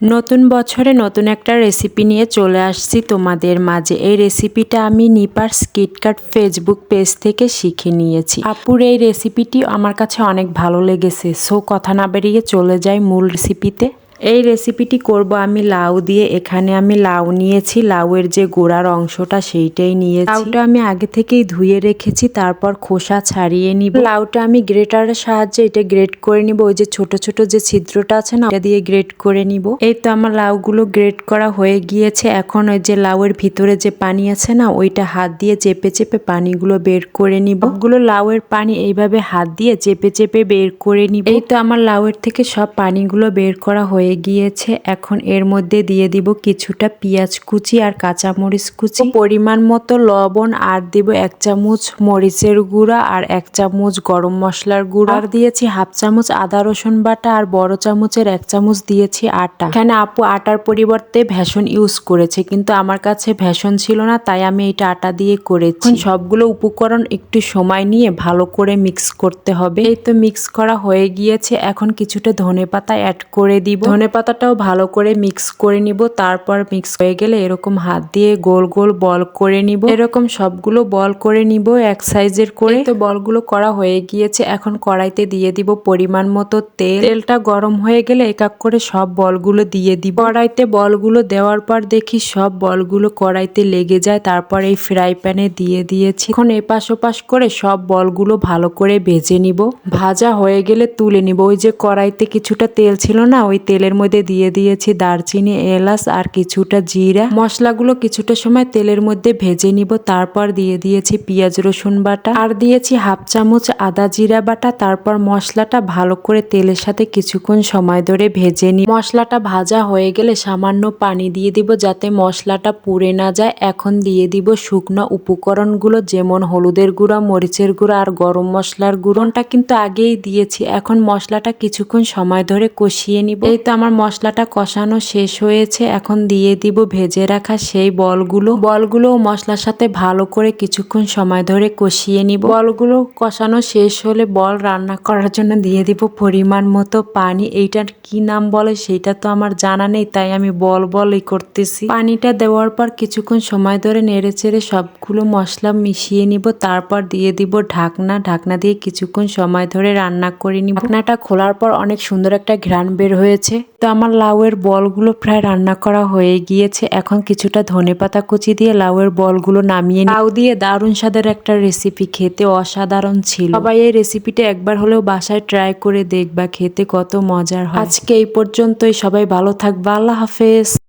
নতুন বছরে নতুন একটা রেসিপি নিয়ে চলে আসছি তোমাদের মাঝে। এই রেসিপিটা আমি নিপার স্কিটকাট ফেসবুক পেজ থেকে শিখে নিয়েছি। আপুর এই রেসিপিটি আমার কাছে অনেক ভালো লেগেছে। সো কথা না বেরিয়ে চলে যাই মূল রেসিপিতে এই রেসিপিটি করব আমি লাউ দিয়ে। এখানে আমি লাউ নিয়েছি, লাউয়ের যে গোড়ার অংশটা সেইটাই নিয়েছি। লাউটা আমি আগে থেকেই ধুয়ে রেখেছি, তারপর খোসা ছাড়িয়ে নিব। লাউটা আমি গ্রেটারের সাহায্যে এটা গ্রেট করে নিব। ওই যে ছোট ছোট যে ছিদ্রটা আছে না, ওটা দিয়ে গ্রেট করে নিব। এই তো আমার লাউগুলো গ্রেট করা হয়ে গিয়েছে। এখন ওই যে লাউয়ের ভিতরে যে পানি আছে না, ওইটা হাত দিয়ে চেপে চেপে পানিগুলো বের করে নিব। সবগুলো লাউয়ের পানি এইভাবে হাত দিয়ে চেপে চেপে বের করে নিব। এই তো আমার লাউয়ের থেকে সব পানিগুলো বের করা হয়ে হয়ে গিয়েছে এখন এর মধ্যে দিয়ে দিব কিছুটা পেঁয়াজ কুচি আর কাঁচামরিচ কুচি। পরিমাণ মতো লবণ আর দিব এক চামচ মরিচের গুঁড়া আর এক চামচ গরম মশলার গুঁড়া। আর দিয়েছি হাফ চামচ আদা রসুন বাটা আর বড় চামচের এক চামচ দিয়েছি আটা। এখানে আপু আটার পরিবর্তে ভেষণ ইউজ করেছে কিন্তু আমার কাছে ভেষণ ছিল না তাই আমি এটা আটা দিয়ে করেছি। সবগুলো উপকরণ একটু সময় নিয়ে ভালো করে মিক্স করতে হবে। এই তো মিক্স করা হয়ে গিয়েছে এখন কিছুটা ধনে পাতা অ্যাড করে দিব। ধনে পাতাটাও ভালো করে মিক্স করে নিব, তারপর মিক্স হয়ে গেলে এরকম হাত দিয়ে গোল গোল বল করে নিব। এরকম সবগুলো বল করে নিব এক সাইজের করে। তো বলগুলো করা হয়ে গিয়েছে, এখন কড়াইতে দিয়ে দিব পরিমাণ মতো তেল। তেলটা গরম হয়ে গেলে এক এক করে সব বলগুলো দিয়ে দিব। কড়াইতে বলগুলো দেওয়ার পর দেখি সব বলগুলো কড়াইতে লেগে যায়, তারপর এই ফ্রাই প্যানে দিয়ে দিয়েছি। এখন এপাশ ওপাশ করে সব বলগুলো ভালো করে ভেজে নিব। ভাজা হয়ে গেলে তুলে নিব। ওই যে কড়াইতে কিছুটা তেল ছিল না, ওই তেলের তেলের মধ্যে দিয়ে দিয়েছি দারচিনি, এলাচ আর কিছুটা জিরা। মশলাগুলো কিছুটা সময় তেলের মধ্যে ভেজে নিব। তারপর দিয়ে দিয়েছি পেঁয়াজ রসুন বাটা। আর দিয়েছি হাফ চামচ আদা জিরা বাটা। তারপর মশলাটা ভালো করে তেলের সাথে কিছুক্ষণ সময় ধরে ভেজে নিই মশলাটা ভাজা হয়ে গেলে সামান্য পানি দিয়ে দিব যাতে মশলাটা পুড়ে না যায়। এখন দিয়ে দিব শুকনো উপকরণগুলো যেমন হলুদের গুঁড়া, মরিচের গুঁড়া আর গরম মশলার গুঁড়োটা কিন্তু আগেই দিয়েছি। এখন মশলাটা কিছুক্ষণ সময় ধরে কষিয়ে নিব। এই তো আমার মশলাটা কষানো শেষ হয়েছে, এখন দিয়ে দিব ভেজে রাখা সেই বলগুলো। বলগুলো মশলার সাথে ভালো করে কিছুক্ষণ সময় ধরে কষিয়ে নিব। বলগুলো কষানো শেষ হলে বল রান্না করার জন্য দিয়ে দিব পরিমাণ মতো পানি। এইটার কি নাম বলে সেটা তো আমার জানা নেই, তাই আমি বল বলই করতেছি। পানিটা দেওয়ার পর কিছুক্ষণ সময় ধরে নেড়ে চেড়ে সবগুলো মশলা মিশিয়ে নিব। তারপর দিয়ে দিব ঢাকনা। ঢাকনা দিয়ে কিছুক্ষণ সময় ধরে রান্না করে নিব। ঢাকনাটা খোলার পর অনেক সুন্দর একটা ঘ্রাণ বের হয়েছে। তো আমার লাউয়ের বলগুলো প্রায় রান্না করা হয়ে গিয়েছে। এখন কিছুটা ধনে পাতা কুচি দিয়ে লাউয়ের বলগুলো নামিয়ে লাউ দিয়ে দারুণ স্বাদের একটা রেসিপি খেতে অসাধারণ ছিল। সবাই এই রেসিপিটা একবার হলেও বাসায় ট্রাই করে দেখবা, খেতে কত মজার হয়। আজকে এই পর্যন্তই। সবাই ভালো থাকবা। আল্লাহ হাফেজ।